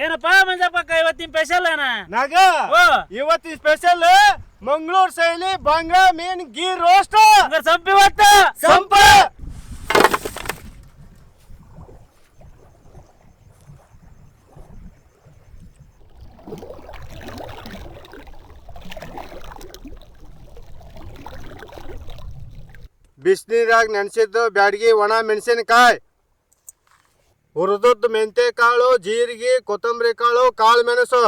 ಏನಪ್ಪ ಮಂಜಪ್ಪ ಇವತ್ತಿನ ಸ್ಪೆಷಲ್ ಏನ? ನಾಗ ಓ. ಇವತ್ತಿನ ಸ್ಪೆಷಲ್ ಮಂಗಳೂರು ಶೈಲಿ ಬಂಗ ಮೀನ್ ಗೀ ರೋಸ್ಟ್ ಹಂಗಾರೆ ಸಂಪಿ ಇವತ್ತ ಸಂಪ. ಬಿಸಿನೀರಾಗ ನೆನೆಸಿದ್ದು ಬ್ಯಾಡಗಿ ಒಣ ಮೆಣಸಿನಕಾಯಿ. ಹುರಿದದ್ದು ಮೆಂತೆ ಕಾಳು ಜೀರಿಗೆ ಕೊತ್ತಂಬರಿ ಕಾಳು ಕಾಳು ಮೆಣಸು.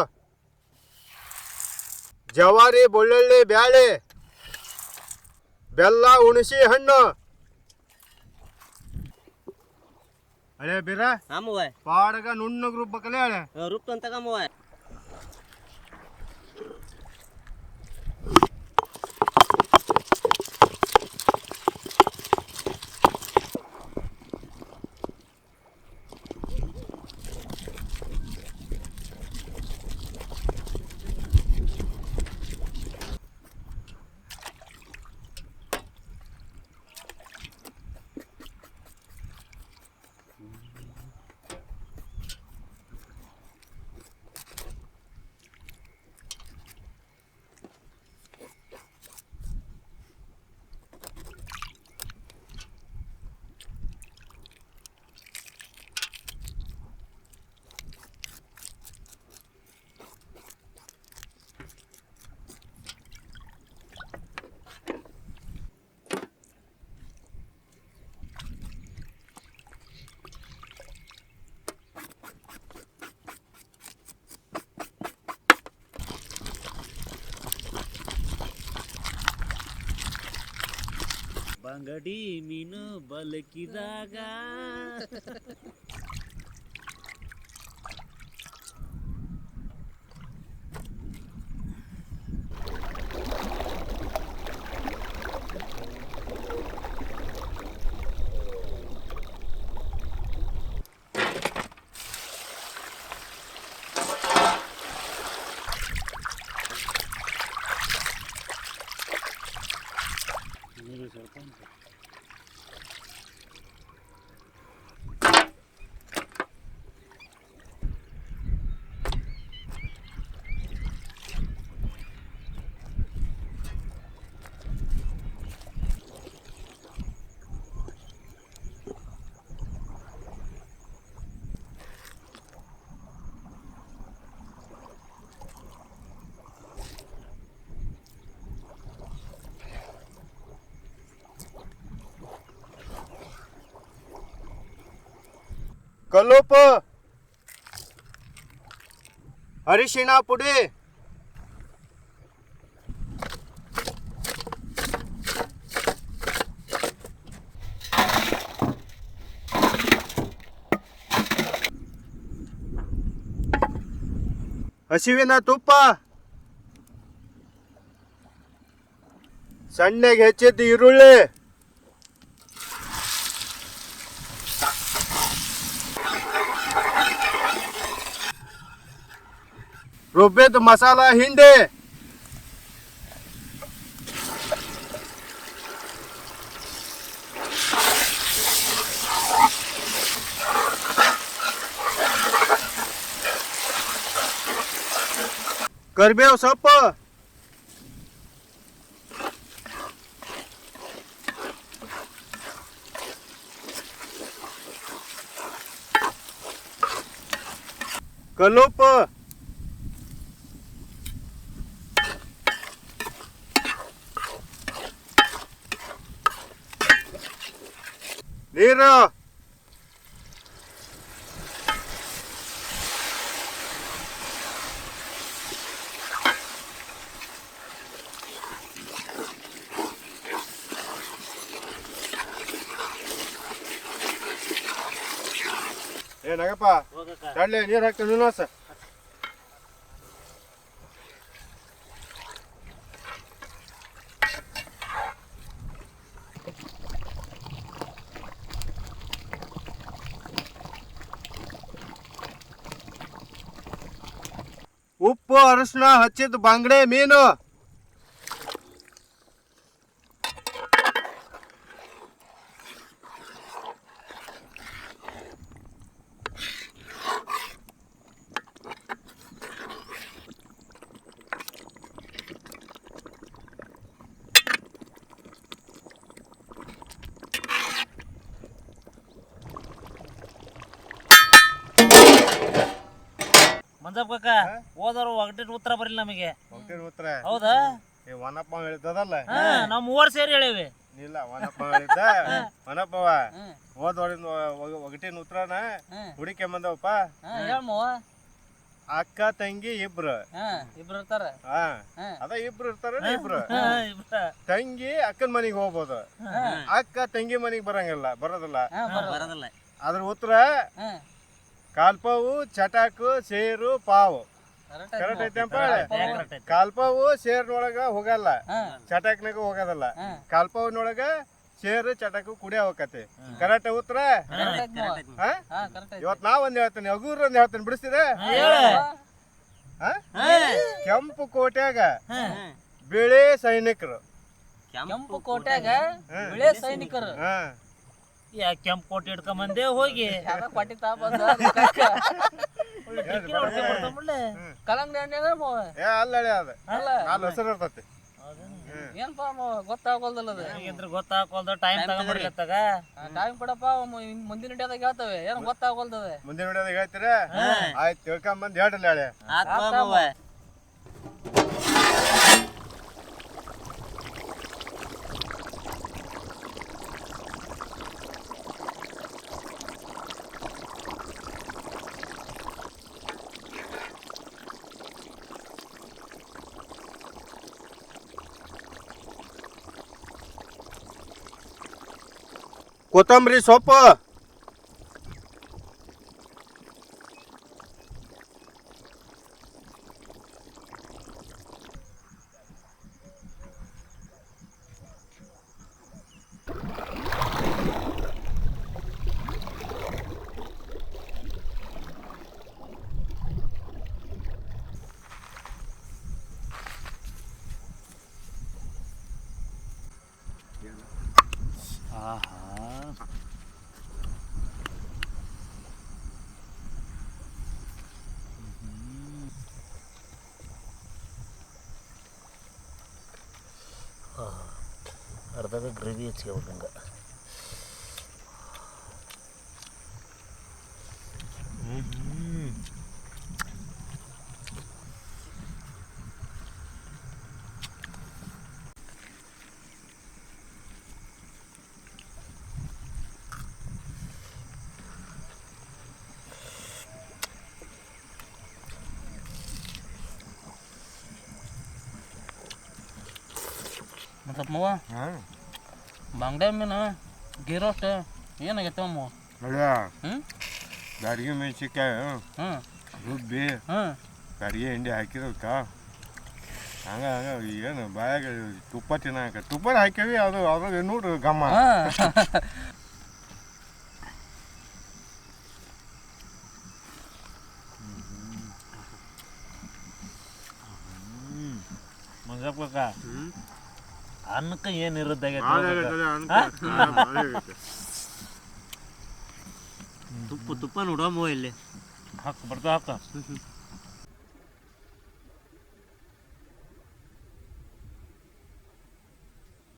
ಜವಾರಿ ಬೆಳ್ಳುಳ್ಳಿ ಬ್ಯಾಳೆ. ಬೆಲ್ಲ ಹುಣಸಿ ಹಣ್ಣು. ಅಳೆ ಬೀರ? ಪಾಡಗ ನುಣ್ಣಗ್ ರುಬ್ಬಕಲೆ ಅಳೆ ರುಬ್ಬಂತ ಕಮ್ಮವ ಬಂಗಡಿ ಮೀನು ಬಲಕಿದಾಗ. ನೀರು ಸ್ವಲ್ಪ ಕಲ್ಲುಪ್ಪು ಅರಿಶಿಣ ಪುಡಿ. ಹಸಿವಿನ ತುಪ್ಪ. ಸಣ್ಣಗೆ ಹೆಚ್ಚಿದ್ದ ಈರುಳ್ಳಿ. ರುಬ್ಬಿದ ಮಸಾಲ ಹಿಂಡಿ ಕರಿಬೇವು ಸೊಪ್ಪು ಕಲ್ಲುಪ್ಪು ನೀರು. ಏನಾಗಪ್ಪ ನೀರು ಹಾಕ್ತೀನಿ ನುನಾಸ વર્ષના હચિત બાંગડે મીનો ಮಂಜಪ್ಪ ಕಾಕ ಹೋದವ್ರು ಒಗಟಿನ ಉತ್ತರ ಬರಲಿಲ್ಲ ನಮಗೆ. ಹೋಗ್ತೀರಿ ಉತ್ತರ? ಹೌದಾ? ಈ ವನಪ್ಪ ಹೇಳ್ತದಲ್ಲ ಹಾ ನಾವು ಮೂವರು ಸೇರಿ ಹೇಳಿವಿ. ಇಲ್ಲ ವನಪ್ಪ ಹೇಳಿದ್ದ? ವನಪ್ಪವ ಹೋದ ಒಗಟಿನ ಉತ್ತರನ ಹುಡುಕೆ ಬಂದವಪ್ಪ? ಅಕ್ಕ ತಂಗಿ ಇಬ್ರು. ಇಬ್ರು ಇರ್ತಾರ. ಹಾ. ಹಾ. ಅದ ಇಬ್ರು ಇರ್ತಾರ ಇಬ್ರು? ಹಾ, ಇಬ್ರ. ತಂಗಿ ಅಕ್ಕನ ಮನೆಗೆ ಹೋಗ್ಬೋದು. ಅಕ್ಕ ತಂಗಿ ಮನೆಗೆ ಬರಂಗಿಲ್ಲ ಬರೋದಿಲ್ಲ. ಬರೋದಿಲ್ಲ. ಅದ್ರ ಉತ್ತರ ಕಾಲ್ಪವು ಚಟಾಕು ಸೇರು ಪಾವು. ಕರೆಕ್ಟ್ ಐತೆ. ಕಾಲ್ಪವು ಸೇರ್ನೊಳಗ ಹೋಗಲ್ಲ. ಚಟಾಕ್ನಾಗ ಹೋಗೋದಲ್ಲ. ಕಾಲ್ಪವನೊಳಗ ಸೇರು ಚಟಾಕು ಕುಡಿಯ ಹೋಗತ್ತೆ ಕರೆಕ್ಟ್ ಉತ್ತರ? ಹಾ? ಇವತ್ ನಾ ಒಂದ್ ಹೇಳ್ತೇನೆ. ಅಗೂರ್ ಒಂದ್ ಹೇಳ್ತೇನೆ. ಬಿಡಿಸ್ತೀರ ಹಾ? ಕೆಂಪು ಕೋಟ್ಯಾಗ ಬಿಳಿ ಸೈನಿಕರು. ಕೆಂಪು ಕೋಟ್ಯಾಗ ಬಿಳಿ ಸೈನಿಕರು. ಹಾ. ಯಾ ಕೆಂಪು ಕೋಟಿ ಹಿಡ್ಕೊಂಬಂದೆ ಹೋಗಿ. ತಾ ಬಂದ ಏ ಅಲ್ಲ ಅದ. ಅಲ್ಲ. ನಾಲ್ ಹೆಸರು ಇರ್ತತಿ. ಏನಪ್ಪ ಮಾವ ಗೊತ್ತಾಗೋಲ್ದಲ್ಲ ಅದು? ನನಗಂತ್ರ ಗೊತ್ತಾಗೋಲ್ದ ಟೈಮ್ ತಗೊಂಡ್ಬಿಡ್ಲತ್ತಾಗ ಟೈಮ್ ಕೊಡಪ್ಪ ಮುಂದಿನ ಹಿಡಿಯೋದಾಗ ಹೇಳ್ತವೆ. ಏನು ಗೊತ್ತಾಗೋಲ್ದವೆ ಮುಂದಿನ ವಿಡಿಯೋದಾಗ ಹೇಳ್ತೀರ? ಆಯ್ತು ತಿಳ್ಕೊಂಬಂದ್ ಹೇಳ್ರಿ ಹೇಳ್ರಲ್ಲ ಹೇಳಿ ಕೊತ್ತಂಬರಿ ಸೊಪ್ಪು. அறதாக கிரேவி வச்சுக்கோங்க Masarap mo ah. Hmm. ಬಂಗಡೆ ಮೀನು ಗೀರೋಸ್ಟ್ ಏನಾಗೈತೆ ಮವ ಹ್ಞೂ ಬ್ಯಾಡಿಗೆ ಮೆಣಸಿನ್ಕಾಯಿ ಹ್ಞೂ ರುಬ್ಬಿ ಹ್ಞೂ ಕರಿಗೆ ಹಿಂಡಿ ಹಾಕಿದಕ್ಕ ಹಂಗ ಹಂಗ ಏನು ಬಾಯಾಗ ತುಪ್ಪ ತಿನ್ನಾಕ ತುಪ್ಪ ಹಾಕೇವಿ ಅದು ಅದು ನೋಡ್ರಿ ಗಮ್ಮ ಮಂಜಪ್ಪ ಕಾಕ ಅನ್ನಕ್ಕೆ ಏನು ಇರುತ್ತಾಗ ತುಪ್ಪ ತುಪ್ಪ ನೋಡಮ್ಮ ಇಲ್ಲಿ. ಹಾಕ ಬರ್ತಾ ಹಾಕ.